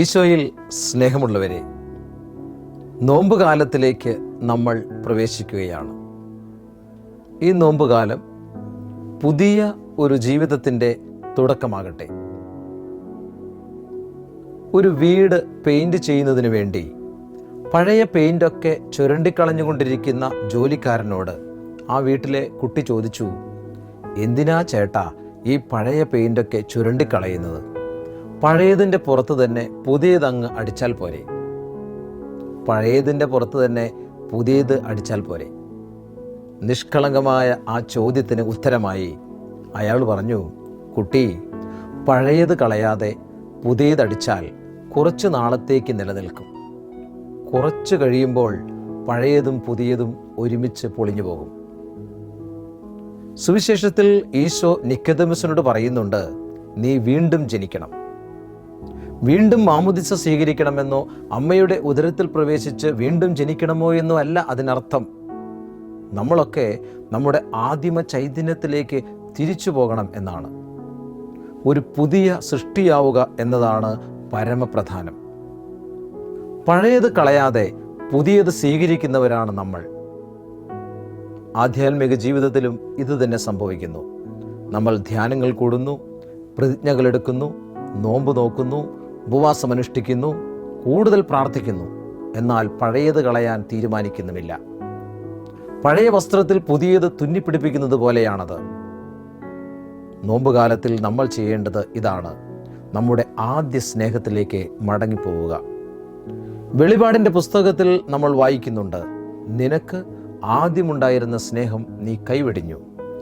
ഈശോയിൽ സ്നേഹമുള്ളവരെ നോമ്പുകാലത്തിലേക്ക് നമ്മൾ പ്രവേശിക്കുകയാണ്. ഈ നോമ്പുകാലം പുതിയ ഒരു ജീവിതത്തിന്റെ തുടക്കമാകട്ടെ. ഒരു വീട് പെയിന്റ് ചെയ്യുന്നതിന് വേണ്ടി പഴയ പെയിന്റൊക്കെ ചുരണ്ടിക്കളഞ്ഞുകൊണ്ടിരിക്കുന്ന ജോലിക്കാരനോട് ആ വീട്ടിലെ കുട്ടി ചോദിച്ചു എന്തിനാ ചേട്ടാ ഈ പഴയ പെയിന്റൊക്കെ ചുരണ്ടിക്കളയുന്നത്? പഴയതിന്റെ പുറത്ത് തന്നെ പുതിയതങ്ങ് അടിച്ചാൽ പോരെ. പഴയതിന്റെ പുറത്ത് തന്നെ പുതിയത് അടിച്ചാൽ പോരെ. നിഷ്കളങ്കമായ ആ ചോദ്യത്തിന് ഉത്തരമായി അയാൾ പറഞ്ഞു കുട്ടി പഴയത് കളയാതെ പുതിയതടിച്ചാൽ കുറച്ച് നാളത്തേക്ക് നിലനിൽക്കും. കുറച്ച് കഴിയുമ്പോൾ പഴയതും പുതിയതും ഒരുമിച്ച് പൊളിഞ്ഞു പോകും. സുവിശേഷത്തിൽ ഈശോ നിക്കതമസിനോട് പറയുന്നുണ്ട് നീ വീണ്ടും ജനിക്കണം. വീണ്ടും മാമുദിസ സ്വീകരിക്കണമെന്നോ അമ്മയുടെ ഉദരത്തിൽ പ്രവേശിച്ച് വീണ്ടും ജനിക്കണമോ എന്നോ അല്ല അതിനർത്ഥം. നമ്മളൊക്കെ നമ്മുടെ ആദിമ ചൈതന്യത്തിലേക്ക് തിരിച്ചു പോകണം എന്നാണ്. ഒരു പുതിയ സൃഷ്ടിയാവുക എന്നതാണ് പരമപ്രധാനം. പഴയത് കളയാതെ പുതിയത് സ്വീകരിക്കുന്നവരാണ് നമ്മൾ. ആധ്യാത്മിക ജീവിതത്തിലും ഇത് തന്നെ സംഭവിക്കുന്നു. നമ്മൾ ധ്യാനങ്ങൾ കൂടുന്നു പ്രതിജ്ഞകൾ എടുക്കുന്നു നോമ്പ് നോക്കുന്നു ഉപവാസം അനുഷ്ഠിക്കുന്നു കൂടുതൽ പ്രാർത്ഥിക്കുന്നു. എന്നാൽ പഴയത് കളയാൻ തീരുമാനിക്കുന്നുമില്ല. പഴയ വസ്ത്രത്തിൽ പുതിയത് തുന്നിപ്പിടിപ്പിക്കുന്നത് പോലെയാണത്. നോമ്പുകാലത്തിൽ നമ്മൾ ചെയ്യേണ്ടത് ഇതാണ്. നമ്മുടെ ആദ്യ സ്നേഹത്തിലേക്ക് മടങ്ങിപ്പോവുക. വെളിപാടിന്റെ പുസ്തകത്തിൽ നമ്മൾ വായിക്കുന്നുണ്ട് നിനക്ക് ആദ്യമുണ്ടായിരുന്ന സ്നേഹം നീ കൈവെടിഞ്ഞു.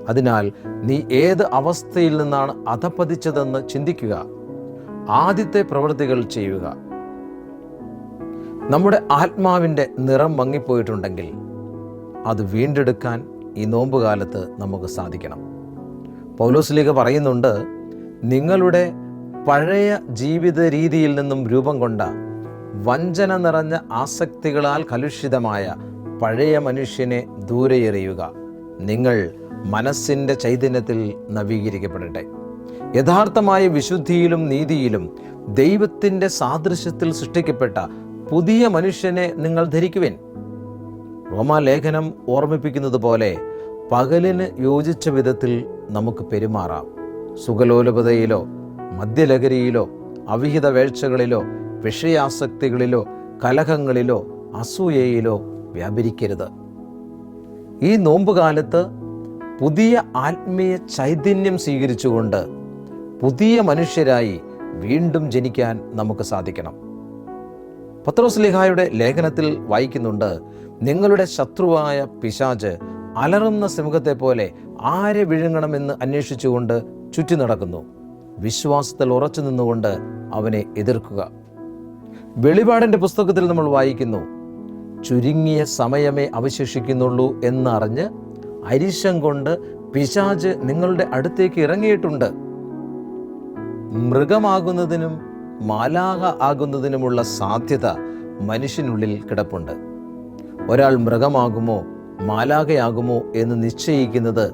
അതിനാൽ നീ ഏത് അവസ്ഥയിൽ നിന്നാണ് അധപ്പതിച്ചതെന്ന് ചിന്തിക്കുക. ആദ്യത്തെ പ്രവൃത്തികൾ ചെയ്യുക. നമ്മുടെ ആത്മാവിന്റെ നിറം മങ്ങിപ്പോയിട്ടുണ്ടെങ്കിൽ അത് വീണ്ടെടുക്കാൻ ഈ നോമ്പുകാലത്ത് നമുക്ക് സാധിക്കണം. പൗലോസ്ലീഗ പറയുന്നുണ്ട് നിങ്ങളുടെ പഴയ ജീവിത രീതിയിൽ നിന്നും രൂപം കൊണ്ട വഞ്ചന നിറഞ്ഞ ആസക്തികളാൽ കലുഷിതമായ പഴയ മനുഷ്യനെ ദൂരെ എറിയുക നിങ്ങൾ മനസ്സിന്റെ ചൈതന്യത്തിൽ നവീകരിക്കപ്പെടട്ടെ. യഥാർത്ഥമായ വിശുദ്ധിയിലും നീതിയിലും ദൈവത്തിന്റെ സാദൃശ്യത്തിൽ സൃഷ്ടിക്കപ്പെട്ട പുതിയ മനുഷ്യനെ നിങ്ങൾ ധരിക്കുവിൻ. റോമാലേഖനം ഓർമ്മിപ്പിക്കുന്നത് പോലെ പകലിന് യോജിച്ച വിധത്തിൽ നമുക്ക് പെരുമാറാം. സുഖലോലുപതയിലോ മദ്യലഹരിയിലോ അവിഹിത വേഴ്ചകളിലോ വിഷയാസക്തികളിലോ കലഹങ്ങളിലോ അസൂയയിലോ വ്യാപരിക്കരുത്. ഈ നോമ്പുകാലത്ത് പുതിയ ആത്മീയ ചൈതന്യം സ്വീകരിച്ചുകൊണ്ട് പുതിയ മനുഷ്യരായി വീണ്ടും ജനിക്കാൻ നമുക്ക് സാധിക്കണം. പത്രോസ് പത്രോസ്ലിഹായുടെ ലേഖനത്തിൽ വായിക്കുന്നുണ്ട് നിങ്ങളുടെ ശത്രുവായ പിശാജ് അലറുന്ന സിംഹത്തെ പോലെ ആരെ വിഴുങ്ങണമെന്ന് അന്വേഷിച്ചുകൊണ്ട് ചുറ്റി നടക്കുന്നു. വിശ്വാസത്തിൽ ഉറച്ചു നിന്നുകൊണ്ട് അവനെ എതിർക്കുക. വെളിപാടിന്റെ പുസ്തകത്തിൽ നമ്മൾ വായിക്കുന്നു ചുരുങ്ങിയ സമയമേ അവശേഷിക്കുന്നുള്ളൂ എന്നറിഞ്ഞ് അരിശം കൊണ്ട് പിശാജ് നിങ്ങളുടെ അടുത്തേക്ക് ഇറങ്ങിയിട്ടുണ്ട്. മൃഗമാകുന്നതിനും മാലാഹ ആകുന്നതിനുമുള്ള സാധ്യത മനുഷ്യനുള്ളിൽ കിടപ്പുണ്ട്. ഒരാൾ മൃഗമാകുമോ മാലാകയാകുമോ എന്ന് നിശ്ചയിക്കുന്നത്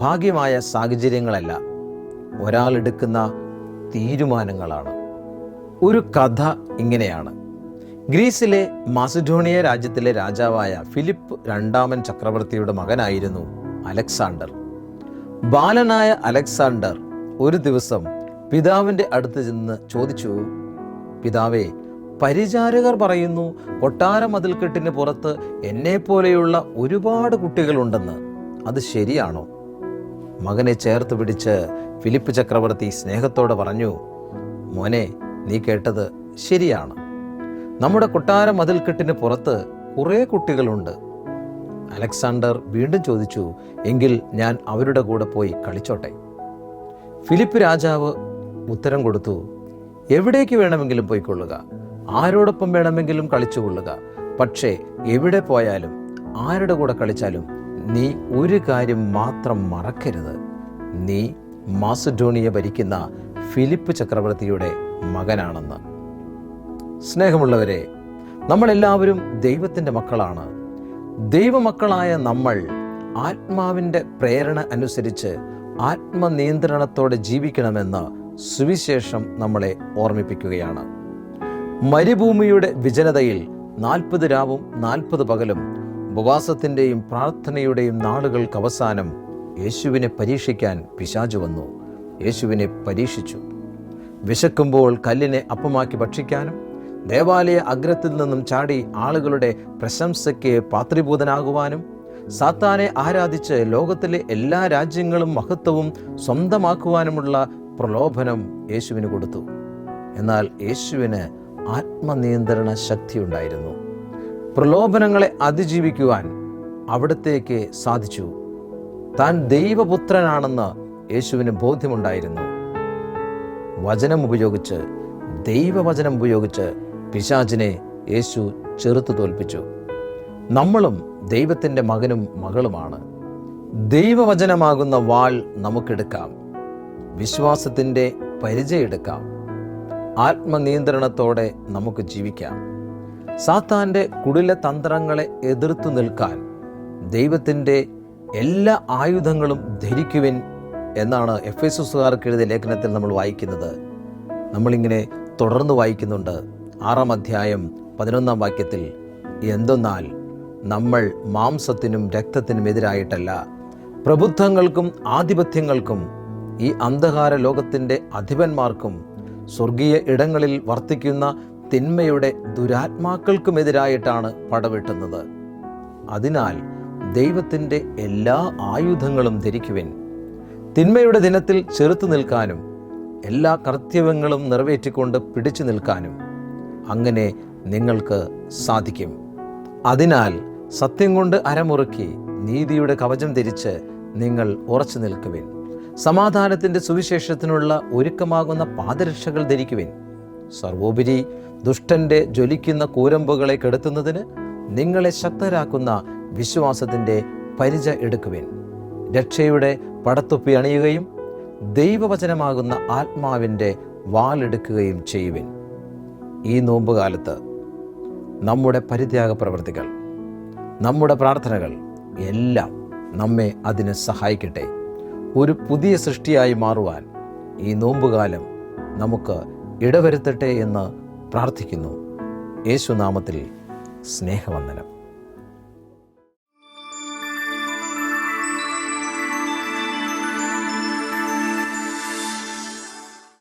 ഭാഗ്യമായ സാഹചര്യങ്ങളല്ല. ഒരാൾ എടുക്കുന്ന തീരുമാനങ്ങളാണ്. ഒരു കഥ ഇങ്ങനെയാണ്. ഗ്രീസിലെ മാസിഡോണിയ രാജ്യത്തിലെ രാജാവായ ഫിലിപ്പ് രണ്ടാമൻ ചക്രവർത്തിയുടെ മകനായിരുന്നു അലക്സാണ്ടർ. ബാലനായ അലക്സാണ്ടർ ഒരു ദിവസം പിതാവിന്റെ അടുത്ത് ചെന്ന് ചോദിച്ചു പിതാവേ പരിചാരകർ പറയുന്നു കൊട്ടാര മതിൽക്കെട്ടിന് പുറത്ത് എന്നെപ്പോലെയുള്ള ഒരുപാട് കുട്ടികളുണ്ടെന്ന്. അത് ശരിയാണോ? മകനെ ചേർത്ത് പിടിച്ച് ഫിലിപ്പ് ചക്രവർത്തി സ്നേഹത്തോടെ പറഞ്ഞു മോനെ നീ കേട്ടത് ശരിയാണ്. നമ്മുടെ കൊട്ടാര മതിൽക്കെട്ടിന് പുറത്ത് കുറേ കുട്ടികളുണ്ട്. അലക്സാണ്ടർ വീണ്ടും ചോദിച്ചു എങ്കിൽ ഞാൻ അവരുടെ കൂടെ പോയി കളിച്ചോട്ടെ? ഫിലിപ്പ് രാജാവ് ഉത്തരം കൊടുത്തു എവിടേക്ക് വേണമെങ്കിലും പോയിക്കൊള്ളുക. ആരോടൊപ്പം വേണമെങ്കിലും കളിച്ചുകൊള്ളുക. പക്ഷേ എവിടെ പോയാലും ആരുടെ കൂടെ കളിച്ചാലും നീ ഒരു കാര്യം മാത്രം മറക്കരുത്. നീ മാസഡോണിയ ഭരിക്കുന്ന ഫിലിപ്പ് ചക്രവർത്തിയുടെ മകനാണെന്ന്. സ്നേഹമുള്ളവരെ നമ്മളെല്ലാവരും ദൈവത്തിന്റെ മക്കളാണ്. ദൈവമക്കളായ നമ്മൾ ആത്മാവിന്റെ പ്രേരണ അനുസരിച്ച് ആത്മനിയന്ത്രണത്തോടെ ജീവിക്കണമെന്ന് സുവിശേഷം നമ്മളെ ഓർമ്മിപ്പിക്കുകയാണ്. മരുഭൂമിയുടെ വിജനതയിൽ നാൽപ്പത് രാവും നാൽപ്പത് പകലും ഉപവാസത്തിന്റെയും പ്രാർത്ഥനയുടെയും നാളുകൾക്ക് അവസാനം യേശുവിനെ പരീക്ഷിക്കാൻ പിശാചു വന്നു. യേശുവിനെ പരീക്ഷിച്ചു. വിശക്കുമ്പോൾ കല്ലിനെ അപ്പമാക്കി ഭക്ഷിക്കാനും ദേവാലയ അഗ്രത്തിൽ നിന്നും ചാടി ആളുകളുടെ പ്രശംസയ്ക്ക് പാത്രിഭൂതനാകുവാനും സാത്താനെ ആരാധിച്ച് ലോകത്തിലെ എല്ലാ രാജ്യങ്ങളും മഹത്വവും സ്വന്തമാക്കുവാനുമുള്ള പ്രലോഭനം യേശുവിന് കൊടുത്തു. എന്നാൽ യേശുവിന് ആത്മനിയന്ത്രണ ശക്തി ഉണ്ടായിരുന്നു. പ്രലോഭനങ്ങളെ അതിജീവിക്കുവാൻ അവിടത്തേക്ക് സാധിച്ചു. താൻ ദൈവപുത്രനാണെന്ന് യേശുവിന് ബോധ്യമുണ്ടായിരുന്നു. വചനം ഉപയോഗിച്ച് ദൈവവചനം ഉപയോഗിച്ച് പിശാചിനെ യേശു ചെറുത്തു തോൽപ്പിച്ചു. നമ്മളും ദൈവത്തിന്റെ മകനും മകളുമാണ്. ദൈവവചനമാകുന്ന വാൾ നമുക്കെടുക്കാം. വിശ്വാസത്തിന്റെ പരിചയെടുക്കാം. ആത്മനിയന്ത്രണത്തോടെ നമുക്ക് ജീവിക്കാം. സാത്താന്റെ കുടില തന്ത്രങ്ങളെ എതിർത്തു നിൽക്കാൻ ദൈവത്തിന്റെ എല്ലാ ആയുധങ്ങളും ധരിക്കുവിൻ എന്നാണ് എഫ് എസ് എസുകാർക്ക് എഴുതിയ ലേഖനത്തിൽ നമ്മൾ വായിക്കുന്നത്. നമ്മളിങ്ങനെ തുടർന്ന് വായിക്കുന്നുണ്ട്. ആറാം അധ്യായം പതിനൊന്നാം വാക്യത്തിൽ എന്തെന്നാൽ നമ്മൾ മാംസത്തിനും രക്തത്തിനും എതിരായിട്ടല്ല. പ്രബുദ്ധങ്ങൾക്കും ആധിപത്യങ്ങൾക്കും ഈ അന്ധകാര ലോകത്തിന്റെ അധിപന്മാർക്കും സ്വർഗീയ ഇടങ്ങളിൽ വർത്തിക്കുന്ന തിന്മയുടെ ദുരാത്മാക്കൾക്കുമെതിരായിട്ടാണ് പടവെട്ടുന്നത്. അതിനാൽ ദൈവത്തിന്റെ എല്ലാ ആയുധങ്ങളും ധരിക്കുവിൻ. തിന്മയുടെ ദിനത്തിൽ ചെറുത്തു നിൽക്കാനും എല്ലാ കർത്തവ്യങ്ങളും നിറവേറ്റിക്കൊണ്ട് പിടിച്ചു നിൽക്കാനും അങ്ങനെ നിങ്ങൾക്ക് സാധിക്കും. അതിനാൽ സത്യം കൊണ്ട് അരമുറുക്കി നീതിയുടെ കവചം ധരിച്ച് നിങ്ങൾ ഉറച്ചു നിൽക്കുവിൻ. സമാധാനത്തിന്റെ സുവിശേഷത്തിനുള്ള ഒരുക്കമാകുന്ന പാദരക്ഷകൾ ധരിക്കുവിൻ. സർവോപരി ദുഷ്ടന്റെ ജ്വലിക്കുന്ന കൂരമ്പുകളെ കെടുത്തുന്നതിന് നിങ്ങളെ ശക്തരാക്കുന്ന വിശ്വാസത്തിന്റെ പരിച എടുക്കുവിൻ. രക്ഷയുടെ പടത്തൊപ്പി അണിയുകയും ദൈവവചനമാകുന്ന ആത്മാവിന്റെ വാലെടുക്കുകയും ചെയ്യുവിൻ. ഈ നോമ്പുകാലത്ത് നമ്മുടെ പരിത്യാഗ പ്രവൃത്തികൾ നമ്മുടെ പ്രാർത്ഥനകൾ എല്ലാം നമ്മെ അതിന് സഹായിക്കട്ടെ. ഒരു പുതിയ സൃഷ്ടിയായി മാറുവാൻ ഈ നോമ്പുകാലം നമുക്ക് ഇടവരുത്തട്ടെ എന്ന് പ്രാർത്ഥിക്കുന്നു. യേശുനാമത്തിൽ സ്നേഹവന്ദനം.